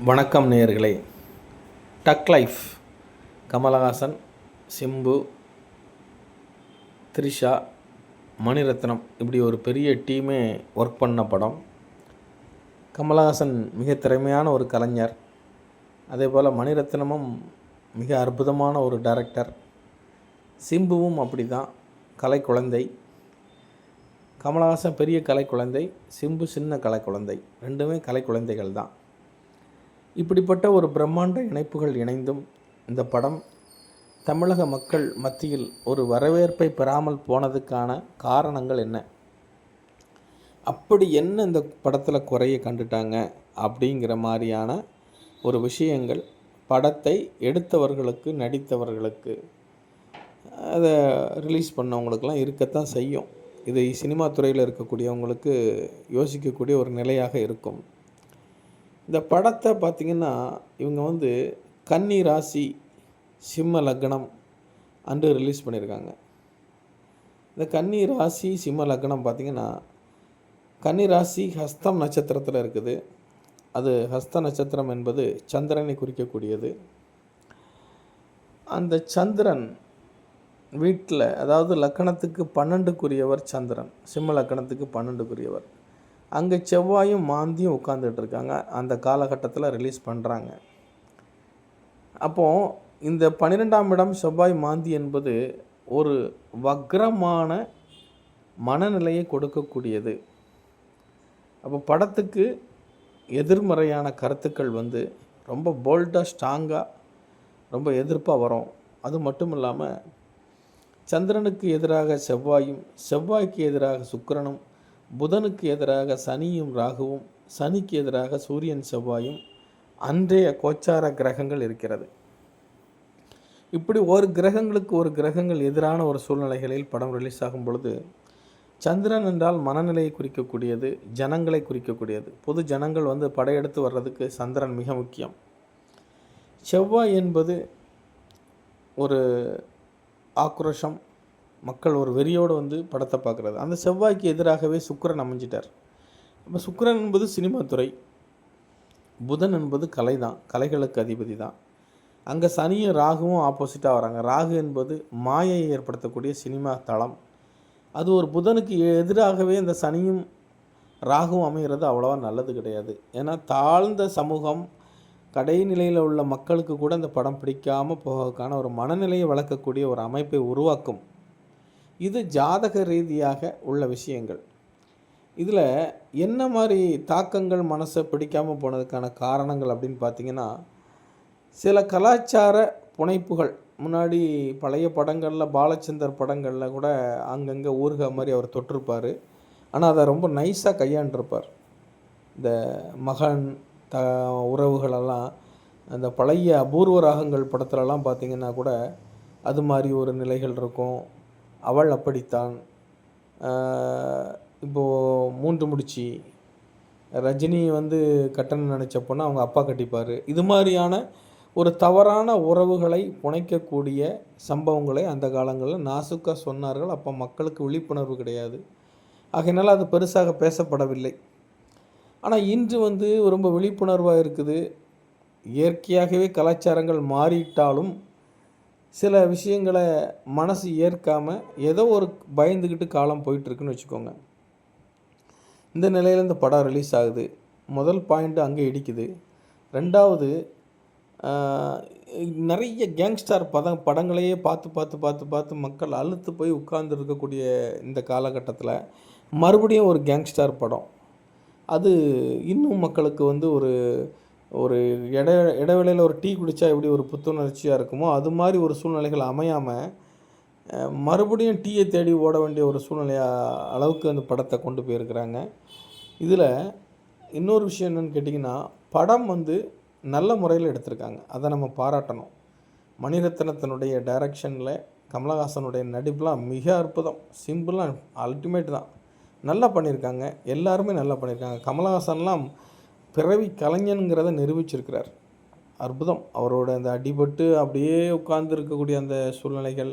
வணக்கம் நேயர்களே. Thug life. Kamal Haasan Simbu Trisha Mani Ratnam இப்படி ஒரு பெரிய டீமே ஒர்க் பண்ண படம். கமலஹாசன் மிக திறமையான ஒரு கலைஞர். அதே போல் மணிரத்னமும் மிக அற்புதமான ஒரு டைரக்டர் சிம்புவும் அப்படி தான் கலை குழந்தை. கமலஹாசன் பெரிய கலை குழந்தை சிம்பு சின்ன கலை குழந்தை. ரெண்டுமே கலை குழந்தைகள் தான் இப்படிப்பட்ட ஒரு பிரம்மாண்ட இணைப்புகள் இணைந்தும் இந்த படம் தமிழக மக்கள் மத்தியில் ஒரு வரவேற்பை பெறாமல் போனதுக்கான காரணங்கள் என்ன? அப்படி என்ன இந்த படத்தில் குறைய கண்டுட்டாங்க? அப்படிங்கிற மாதிரியான ஒரு விஷயங்கள் படத்தை எடுத்தவர்களுக்கு நடித்தவர்களுக்கு அதை ரிலீஸ் பண்ணவங்களுக்கெல்லாம் இருக்கத்தான் செய்யும். இது சினிமா துறையில் இருக்கக்கூடியவங்களுக்கு யோசிக்கக்கூடிய ஒரு நிலையாக இருக்கும். இந்த படத்தை பார்த்திங்கன்னா இவங்க வந்து கன்னி ராசி சிம்ம லக்னம் அன்று ரிலீஸ் பண்ணியிருக்காங்க. இந்த கன்னி ராசி சிம்ம லக்னம் பார்த்திங்கன்னா கன்னி ராசி ஹஸ்தம் நட்சத்திரத்தில் இருக்குது. அது ஹஸ்த நட்சத்திரம் என்பது சந்திரனை குறிக்கக்கூடியது. அந்த சந்திரன் வீட்டில் அதாவது லக்கணத்துக்கு பன்னெண்டுக்குரியவர் சந்திரன் சிம்ம லக்கணத்துக்கு பன்னெண்டுக்குரியவர். அங்கே செவ்வாயும் மாந்தியும் உட்காந்துட்டு இருக்காங்க அந்த காலகட்டத்தில் ரிலீஸ் பண்ணுறாங்க அப்போது இந்த பன்னிரெண்டாம் இடம் செவ்வாய் மாந்தி என்பது ஒரு வக்ரமான மனநிலையை கொடுக்கக்கூடியது. அப்போ படத்துக்கு எதிர்மறையான கருத்துக்கள் வந்து ரொம்ப போல்டாக ஸ்ட்ராங்காக ரொம்ப எதிர்ப்பாக வரும். அது மட்டும் இல்லாமல் சந்திரனுக்கு எதிராக செவ்வாயும் செவ்வாய்க்கு எதிராக சுக்கரனும் புதனுக்கு எதிராக சனியும் ராகுவும் சனிக்கு எதிராக சூரியன் செவ்வாயும் அன்றைய கோச்சார கிரகங்கள் இருக்கிறது. இப்படி ஒரு கிரகங்களுக்கு ஒரு கிரகங்கள் எதிரான ஒரு சூழ்நிலைகளில் படம் ரிலீஸ் ஆகும் பொழுது சந்திரன் என்றால் மனநிலையை குறிக்கக்கூடியது ஜனங்களை குறிக்கக்கூடியது. பொது ஜனங்கள் வந்து படையெடுத்து வர்றதுக்கு சந்திரன் மிக முக்கியம். செவ்வாய் என்பது ஒரு ஆக்ரோஷம் மக்கள் ஒரு வெறியோடு வந்து படத்தை பார்க்குறது. அந்த செவ்வாய்க்கு எதிராகவே சுக்கரன் அமைஞ்சிட்டார். இப்போ சுக்கரன் என்பது சினிமா துறை. புதன் என்பது கலை தான். கலைகளுக்கு அதிபதி தான். அங்கே சனியும் ராகுவும் ஆப்போசிட்டாக வராங்க. ராகு என்பது மாயையை ஏற்படுத்தக்கூடிய சினிமா தளம். அது ஒரு புதனுக்கு எதிராகவே இந்த சனியும் ராகுவும் அமைகிறது அவ்வளோவா நல்லது கிடையாது. ஏன்னா தாழ்ந்த சமூகம் கடைநிலையில் உள்ள மக்களுக்கு கூட இந்த படம் பிடிக்காமல் போவதற்கான ஒரு மனநிலையை வளர்க்கக்கூடிய ஒரு அமைப்பை உருவாக்கும். இது ஜாதக ரீதியாக உள்ள விஷயங்கள். இதில் என்ன மாதிரி தாக்கங்கள் மனசை பிடிக்காமல் போனதுக்கான காரணங்கள் அப்படின்னு பார்த்தீங்கன்னா சில கலாச்சார புனைப்புகள். முன்னாடி பழைய படங்களில் பாலச்சந்தர் படங்களில் கூட அங்கங்கே ஊருக மாதிரி அவர் தொட்டிருப்பார். ஆனால் அதை ரொம்ப நைஸாக கையாண்டிருப்பார். இந்த மகன் த உறவுகளெல்லாம் அந்த பழைய அபூர்வ ராகங்கள் படத்துலலாம் பார்த்திங்கன்னா கூட அது மாதிரி ஒரு நிலைகள் இருக்கும். அவள் அப்படித்தான். இப்போது மூன்று முடிச்சு ரஜினி வந்து கட்டணம் நினச்சப்போனா அவங்க அப்பா கட்டிப்பார். இது மாதிரியான ஒரு தவறான உறவுகளை புனைக்கக்கூடிய சம்பவங்களை அந்த காலங்களில் நாசுக்காக சொன்னார்கள். அப்போ மக்களுக்கு விழிப்புணர்வு கிடையாது. ஆகையினால் அது பெருசாக பேசப்படவில்லை. ஆனால் இன்று வந்து ரொம்ப விழிப்புணர்வாக இருக்குது. இயற்கையாகவே கலாச்சாரங்கள் மாறிட்டாலும் சில விஷயங்களை மனசு ஏற்காமல் ஏதோ ஒரு பயந்துக்கிட்டு காலம் போயிட்டுருக்குன்னு வச்சுக்கோங்க. இந்த நிலையில் இந்த படம் ரிலீஸ் ஆகுது. முதல் பாயிண்ட்டு அங்கே இடிக்குது. ரெண்டாவது நிறைய கேங்ஸ்டார் படம் படங்களையே பார்த்து பார்த்து பார்த்து பார்த்து மக்கள் அழுத்து போய் உட்கார்ந்து இருக்கக்கூடிய இந்த காலகட்டத்தில் மறுபடியும் ஒரு கேங்ஸ்டார் படம். அது இன்னும் மக்களுக்கு வந்து ஒரு ஒரு இட இடைவேளையில் ஒரு டீ குடித்தா எப்படி ஒரு புத்துணர்ச்சியாக இருக்குமோ அது மாதிரி ஒரு சூழ்நிலைகள் அமையாமல் மறுபடியும் டீயை தேடி ஓட வேண்டிய ஒரு சூழ்நிலையாக அளவுக்கு அந்த படத்தை கொண்டு போயிருக்கிறாங்க. இதில் இன்னொரு விஷயம் என்னென்னு கேட்டிங்கன்னா படம் வந்து நல்ல முறையில் எடுத்திருக்காங்க. அதை நம்ம பாராட்டணும். மணிரத்னத்தினுடைய டைரக்ஷனில் கமலஹாசனுடைய நடிப்புலாம் மிக அற்புதம். சிம்பிளாக அல்டிமேட் தான். நல்லா பண்ணியிருக்காங்க. எல்லாருமே நல்லா பண்ணியிருக்காங்க. கமலஹாசன்லாம் பிறவி கலைஞனுங்கிறத நிரூபிச்சிருக்கிறார். அற்புதம். அவரோட அந்த அடிபட்டு அப்படியே உட்கார்ந்து இருக்கக்கூடிய அந்த சூழ்நிலைகள்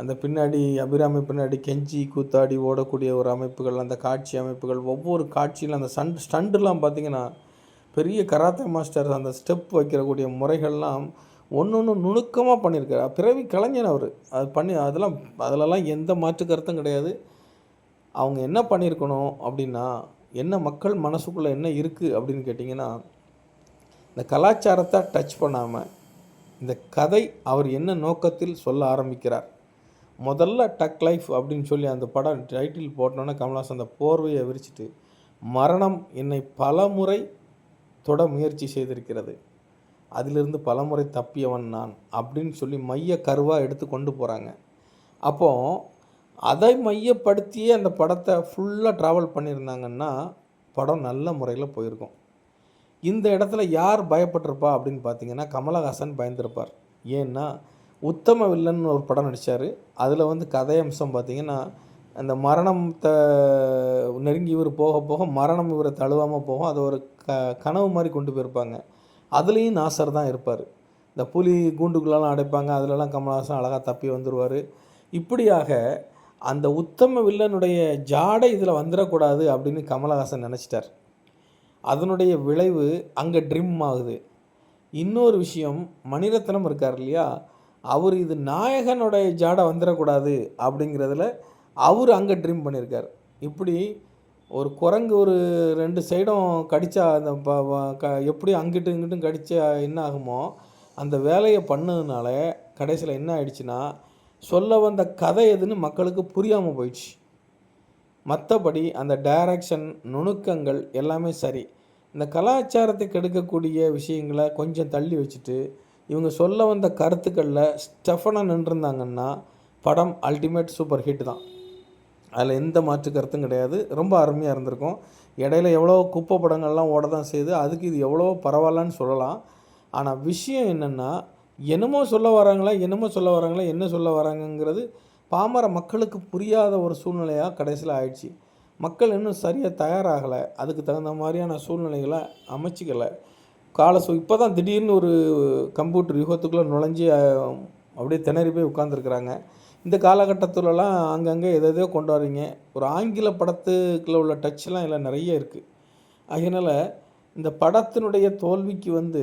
அந்த பின்னாடி அபிராமி பின்னாடி கெஞ்சி கூத்தாடி ஓடக்கூடிய ஒரு அமைப்புகள் அந்த காட்சி அமைப்புகள் ஒவ்வொரு காட்சியிலும் அந்த சண்ட் ஸ்டண்ட்லாம் பார்த்திங்கன்னா பெரிய கராத்தே மாஸ்டர் அந்த ஸ்டெப் வைக்கிறக்கூடிய முறைகள்லாம் ஒன்று ஒன்று நுணுக்கமாக பண்ணியிருக்காரு பிறவி கலைஞன் அவர். அது பண்ணி அதெல்லாம் அதிலலாம் எந்த மாற்று கருத்தும் கிடையாது. அவங்க என்ன பண்ணியிருக்கணும் அப்படின்னா என்ன மக்கள் மனசுக்குள்ளே என்ன இருக்குது அப்படின்னு கேட்டிங்கன்னா இந்த கலாச்சாரத்தை டச் பண்ணாமல் இந்த கதை அவர் என்ன நோக்கத்தில் சொல்ல ஆரம்பிக்கிறார். முதல்ல டக் லைஃப் அப்படின்னு சொல்லி அந்த படம் டைட்டில் போட்டோன்னே கமல்ஹாசன் அந்த போர்வையை விரிச்சிட்டு மரணம் என்னை பல முறை தொட முயற்சி செய்திருக்கிறது. அதிலிருந்து பலமுறை தப்பியவன் நான் அப்படின்னு சொல்லி மைய கருவாக எடுத்து கொண்டு போகிறாங்க அப்போது அதை மையப்படுத்தியே அந்த படத்தை ஃபுல்லாக ட்ராவல் பண்ணியிருந்தாங்கன்னா படம் நல்ல முறையில் போயிருக்கும். இந்த இடத்துல யார் பயப்பட்டிருப்பா அப்படின்னு பார்த்தீங்கன்னா கமலஹாசன் பயந்துருப்பார். ஏன்னா உத்தம வில்லன் ஒரு படம் நடித்தார் அதில் வந்து கதை அம்சம் பார்த்தீங்கன்னா அந்த மரணத்தை நெருங்கி இவர் போக போக மரணம் இவரை தழுவாமல் போகும். அது ஒரு க கனவு மாதிரி கொண்டு போயிருப்பாங்க. அதுலேயும் நாசர் தான் இருப்பார். இந்த புலி கூண்டுக்குள்ளெல்லாம் அடைப்பாங்க. அதிலலாம் கமலஹாசன் அழகாக தப்பி வந்துடுவார் இப்படியாக அந்த உத்தம வில்லனுடைய ஜாடை இதில் வந்துடக்கூடாது அப்படின்னு கமலஹாசன் நினச்சிட்டார். அதனுடைய விளைவு அங்கே ட்ரிம் ஆகுது. இன்னொரு விஷயம் மணிரத்னம் இருக்கார் இல்லையா? அவர் இது நாயகனுடைய ஜாடை வந்துடக்கூடாது அப்படிங்கிறதுல அவர் அங்கே ட்ரீம் பண்ணியிருக்கார். இப்படி ஒரு குரங்கு ஒரு ரெண்டு சைடும் கடித்தா அந்த ப- க எப்படி அங்கிட்டும் இங்கிட்டும் கடித்தா என்ன ஆகுமோ அந்த வேலையை பண்ணதுனால கடைசியில் என்ன ஆயிடுச்சுன்னா சொல்ல வந்த கதை எதுன்னு மக்களுக்கு புரியாமல் போயிடுச்சு. மற்றபடி அந்த டைரக்ஷன் நுணுக்கங்கள் எல்லாமே சரி. இந்த கலாச்சாரத்தை கெடுக்கக்கூடிய விஷயங்களை கொஞ்சம் தள்ளி வச்சுட்டு இவங்க சொல்ல வந்த கருத்துக்களில் ஸ்டெஃபனாக நின்றுருந்தாங்கன்னா படம் அல்டிமேட் சூப்பர் ஹிட் தான். அதில் எந்த மாற்று கருத்தும் கிடையாது. ரொம்ப அருமையாக இருந்திருக்கும். இடையில எவ்வளோ குப்பை படங்கள்லாம் ஓட தான் செய்யுது அதுக்கு இது எவ்வளோ பரவாயில்லன்னு சொல்லலாம். ஆனால் விஷயம் என்னென்னா என்னமோ சொல்ல வராங்களா என்னமோ சொல்ல வராங்களா என்ன சொல்ல வராங்கங்கிறது பாமர மக்களுக்கு புரியாத ஒரு சூழ்நிலையாக கடைசியில் ஆயிடுச்சு. மக்கள் இன்னும் சரியாக தயாராகலை. அதுக்கு தகுந்த மாதிரியான சூழ்நிலைகளை அமைச்சிக்கலை. கால சூ இப்போ தான் திடீர்னு ஒரு கம்ப்யூட்டர் யுகத்துக்குள்ளே நுழைஞ்சி அப்படியே திணறி போய் உட்காந்துருக்குறாங்க இந்த காலகட்டத்திலலாம் அங்கங்கே எதை எதையோ கொண்டு வரீங்க. ஒரு ஆங்கில படத்துக்குள்ள உள்ள டச்லாம் இதில் நிறைய இருக்குது அதனால் இந்த படத்தினுடைய தோல்விக்கு வந்து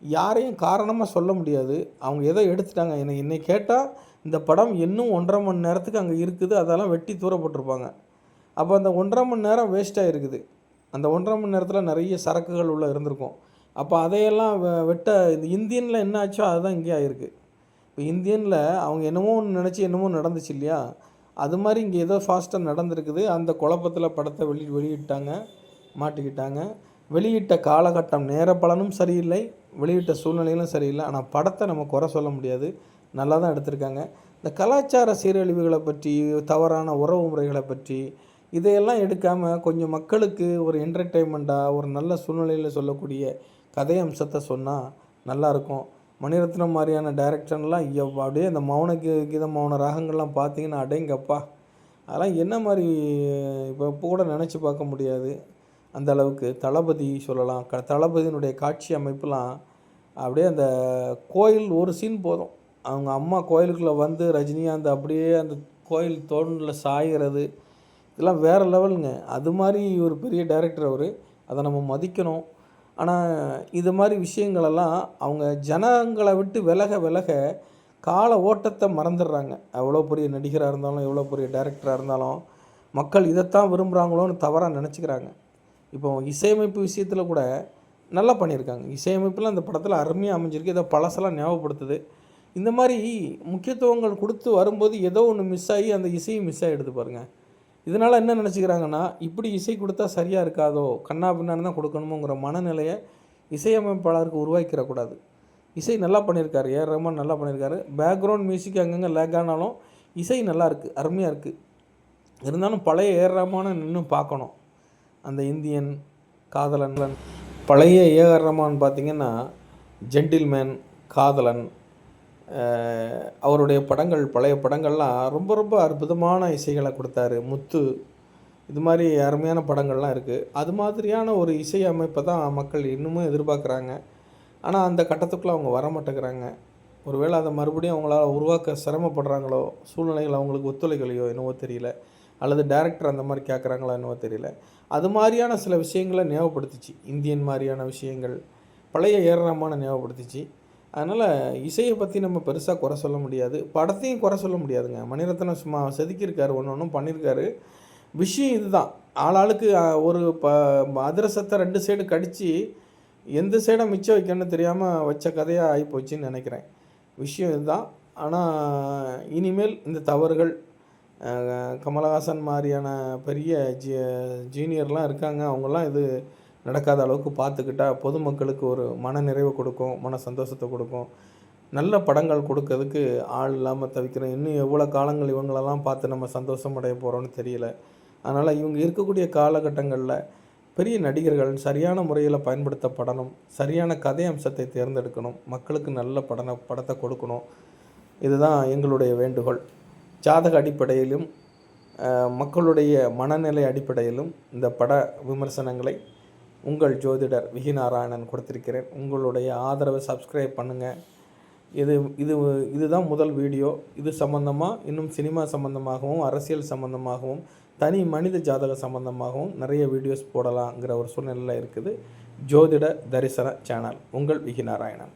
யாரையும் காரணமாக சொல்ல முடியாது. அவங்க எதை எடுத்துட்டாங்க என்னை என்னை கேட்டால் இந்த படம் இன்னும் ஒன்றரை மணி நேரத்துக்கு அங்கே இருக்குது அதெல்லாம் வெட்டி தூரப்பட்டிருப்பாங்க அப்போ அந்த ஒன்றரை மணி நேரம் வேஸ்ட்டாக இருக்குது அந்த ஒன்றரை மணி நேரத்தில் நிறைய சரக்குகள் உள்ளே இருந்திருக்கும். அப்போ அதையெல்லாம் வெ- வெட்ட இந்த இந்தியனில் என்ன ஆச்சோ அதுதான் இங்கே ஆயிருக்கு. இப்போ இந்தியனில் அவங்க என்னமோ ஒன்று நினச்சி என்னமோ நடந்துச்சு இல்லையா? அது மாதிரி இங்கே ஏதோ ஃபாஸ்ட்டாக நடந்திருக்குது. அந்த குழப்பத்தில் படத்தை வெளி வெளியிட்டாங்க மாட்டிக்கிட்டாங்க. வெளியிட்ட காலகட்டம் நேர பலனும் சரியில்லை. வெளியிட்ட சூழ்நிலைகளும் சரியில்லை. ஆனால் படத்தை நம்ம குறை சொல்ல முடியாது. நல்லா தான் எடுத்திருக்காங்க. இந்த கலாச்சார சீரழிவுகளை பற்றி தவறான உறவு முறைகளை பற்றி இதையெல்லாம் எடுக்காமல் கொஞ்சம் மக்களுக்கு ஒரு என்டர்டெயின்மெண்ட்டாக ஒரு நல்ல சூழ்நிலையில் சொல்லக்கூடிய கதை அம்சத்தை சொன்னால் நல்லாயிருக்கும். மணிரத்னம் மாதிரியான டைரக்ஷன்லாம் எவ் அப்படியே இந்த மௌன கீ- மௌன ராகங்கள்லாம் பார்த்தீங்கன்னா அடேங்கப்பா. அதெல்லாம் என்ன மாதிரி இப்போ கூட நினச்சி பார்க்க முடியாது. அந்த அளவுக்கு தளபதி சொல்லலாம். க தளபதியினுடைய காட்சி அமைப்புலாம் அப்படியே அந்த கோயில் ஒரு சீன் போதும். அவங்க அம்மா கோயிலுக்குள்ளே வந்து ரஜினிகாந்த் அப்படியே அந்த கோயில் தோண்டில் சாய்கிறது இதெல்லாம் வேறு லெவலுங்க. அது மாதிரி ஒரு பெரிய டைரக்டர் அவர். அதை நம்ம மதிக்கணும். ஆனால் இது மாதிரி விஷயங்களெல்லாம் அவங்க ஜனங்களை விட்டு விலக விலக கால ஓட்டத்தை மறந்துடுறாங்க. எவ்வளோ பெரிய நடிகராக இருந்தாலும் எவ்வளோ பெரிய டைரக்டராக இருந்தாலும் மக்கள் இதைத்தான் விரும்புகிறாங்களோன்னு தவறாக நினச்சிக்கிறாங்க. இப்போ இசையமைப்பு விஷயத்தில் கூட நல்லா பண்ணியிருக்காங்க. இசையமைப்பில் அந்த படத்தில் அருமையாக அமைஞ்சிருக்கு. இதை பழசெல்லாம் ஞாபகப்படுத்துது. இந்த மாதிரி முக்கியத்துவங்கள் கொடுத்து வரும்போது ஏதோ ஒன்று மிஸ் ஆகி அந்த இசையும் மிஸ் ஆகிடுது பாருங்கள் இதனால் என்ன நினச்சிக்கிறாங்கன்னா இப்படி இசை கொடுத்தா சரியாக இருக்காதோ கண்ணா பின்னான்னு தான் கொடுக்கணுமோங்கிற மனநிலையை இசையமைப்பாளருக்கு உருவாக்கிடக்கூடாது இசை நல்லா பண்ணியிருக்காரு. ஏ ரஹ்மான் நல்லா பண்ணியிருக்காரு. பேக்ரவுண்ட் மியூசிக் அங்கங்கே லேக் ஆனாலும் இசை நல்லா இருக்குது அருமையாக இருக்குது இருந்தாலும் பழைய ஏஆர் ரஹ்மானை பார்க்கணும். அந்த இந்தியன் காதலன். பழைய ஏஆர் ரஹ்மான் பார்த்திங்கன்னா ஜென்டில்மேன் காதலன் அவருடைய படங்கள் பழைய படங்கள்லாம் ரொம்ப ரொம்ப அற்புதமான இசைகளை கொடுத்தாரு. முத்து இது மாதிரி அருமையான படங்கள்லாம் இருக்குது அது மாதிரியான ஒரு இசை அமைப்பை தான் மக்கள் இன்னமும் எதிர்பார்க்குறாங்க. ஆனால் அந்த கட்டத்துக்குள்ளே அவங்க வரமாட்டேங்கிறாங்க ஒருவேளை அதை மறுபடியும் அவங்களால உருவாக்க சிரமப்படுறாங்களோ சூழ்நிலைகள் அவங்களுக்கு ஒத்துழைக்கலையோ என்னவோ தெரியல. அல்லது டேரக்டர் அந்த மாதிரி கேட்குறாங்களா என்னவோ தெரியல. அது மாதிரியான சில விஷயங்களை ஞாபகப்படுத்துச்சு. இந்தியன் மாதிரியான விஷயங்கள் பழைய ஏராளமான ஞாபகப்படுத்துச்சு. அதனால் இசையை பற்றி நம்ம பெருசாக குறை சொல்ல முடியாது. படத்தையும் குறை சொல்ல முடியாதுங்க. மணிரத்னம் சும்மா செதுக்கியிருக்காரு ஒன்று ஒன்றும் பண்ணியிருக்காரு. விஷயம் இதுதான். ஆளாளுக்கு ஒரு ப அதிரசத்தை ரெண்டு சைடு கடித்து எந்த சைடை மிச்சம் வைக்கணும்னு தெரியாமல் வச்ச கதையாக ஆகிப்போச்சுன்னு நினைக்கிறேன். விஷயம் இதுதான். ஆனால் இனிமேல் இந்த தவறுகள் கமலஹாசன் மாதிரியான பெரிய ஜீ ஜீனியர்லாம் இருக்காங்க. அவங்கெல்லாம் இது நடக்காத அளவுக்கு பார்த்துக்கிட்டா பொதுமக்களுக்கு ஒரு மன நிறைவு கொடுக்கும் மன சந்தோஷத்தை கொடுக்கும். நல்ல படங்கள் கொடுக்கறதுக்கு ஆள் இல்லாமல் தவிக்கிறோம் இன்னும் எவ்வளோ காலங்கள் இவங்களெல்லாம் பார்த்து நம்ம சந்தோஷம் அடைய போகிறோம்னு தெரியல. அதனால் இவங்க இருக்கக்கூடிய காலகட்டங்களில் பெரிய நடிகர்கள் சரியான முறையில் பயன்படுத்தப்படணும். சரியான கதை அம்சத்தை தேர்ந்தெடுக்கணும். மக்களுக்கு நல்ல படன படத்தை கொடுக்கணும். இதுதான் எங்களுடைய வேண்டுகோள். ஜாதக அடிப்படையிலும் மக்களுடைய மனநிலை அடிப்படையிலும் இந்த பட விமர்சனங்களை உங்கள் ஜோதிடர் விகி நாராயணன் கொடுத்திருக்கிறேன். உங்களுடைய ஆதரவை சப்ஸ்கிரைப் பண்ணுங்கள் இது இது இதுதான் முதல் வீடியோ. இது சம்பந்தமாக இன்னும் சினிமா சம்பந்தமாகவும் அரசியல் சம்பந்தமாகவும் தனி மனித ஜாதக சம்பந்தமாகவும் நிறைய வீடியோஸ் போடலாங்கிற ஒரு சூழ்நிலையில் இருக்குது ஜோதிட தரிசன சேனல் உங்கள் விகி நாராயணன்.